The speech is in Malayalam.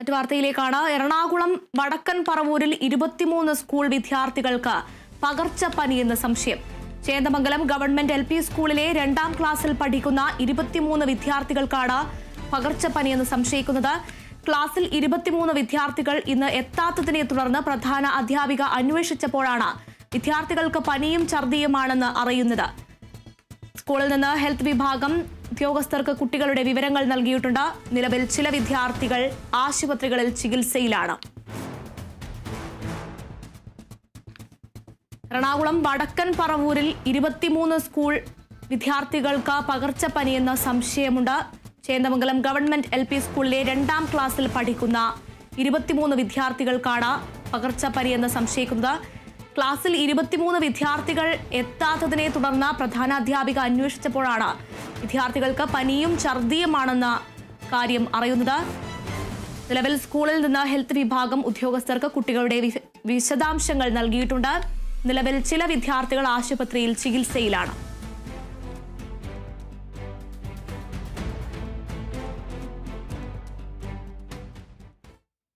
മറ്റു വാർത്തയിലേക്കാണ്. എറണാകുളം വടക്കൻ പറവൂരിൽ ഇരുപത്തിമൂന്ന് സ്കൂൾ വിദ്യാർത്ഥികൾക്ക് പകർച്ചപ്പനിയെന്ന് സംശയം. ചേന്ദമംഗലം ഗവൺമെന്റ് എൽ സ്കൂളിലെ രണ്ടാം ക്ലാസ്സിൽ പഠിക്കുന്ന ഇരുപത്തിമൂന്ന് വിദ്യാർത്ഥികൾക്കാണ് പകർച്ചപ്പനിയെന്ന് സംശയിക്കുന്നത്. ക്ലാസ്സിൽ ഇരുപത്തിമൂന്ന് വിദ്യാർത്ഥികൾ ഇന്ന് എത്താത്തതിനെ തുടർന്ന് പ്രധാന അധ്യാപിക അന്വേഷിച്ചപ്പോഴാണ് വിദ്യാർത്ഥികൾക്ക് പനിയും ഛർദിയുമാണെന്ന് അറിയുന്നത്. സ്കൂളിൽ നിന്ന് ഹെൽത്ത് വിഭാഗം ഉദ്യോഗസ്ഥർക്ക് കുട്ടികളുടെ വിവരങ്ങൾ നൽകിയിട്ടുണ്ട്. നിലവിൽ ചില വിദ്യാർത്ഥികൾ ആശുപത്രികളിൽ ചികിത്സയിലാണ്. എറണാകുളം വടക്കൻ പറവൂരിൽ ഇരുപത്തിമൂന്ന് സ്കൂൾ വിദ്യാർത്ഥികൾക്ക് പകർച്ചപ്പനിയെന്ന സംശയമുണ്ട്. ചേന്ദമംഗലം ഗവൺമെന്റ് എൽ പി സ്കൂളിലെ രണ്ടാം ക്ലാസ്സിൽ പഠിക്കുന്ന ഇരുപത്തിമൂന്ന് വിദ്യാർത്ഥികൾക്കാണ് പകർച്ചപ്പനിയെന്ന് സംശയിക്കുന്നത്. ക്ലാസ്സിൽ ഇരുപത്തിമൂന്ന് വിദ്യാർത്ഥികൾ എത്താത്തതിനെ തുടർന്ന് പ്രധാന അധ്യാപിക അന്വേഷിച്ചപ്പോഴാണ് വിദ്യാർത്ഥികൾക്ക് പനിയും ഛർദിയുമാണെന്ന കാര്യം അറിയുന്നത്. നിലവിൽ സ്കൂളിൽ നിന്ന് ഹെൽത്ത് വിഭാഗം ഉദ്യോഗസ്ഥർക്ക് കുട്ടികളുടെ വിശദാംശങ്ങൾ നൽകിയിട്ടുണ്ട്. നിലവിൽ ചില വിദ്യാർത്ഥികൾ ആശുപത്രിയിൽ ചികിത്സയിലാണ്.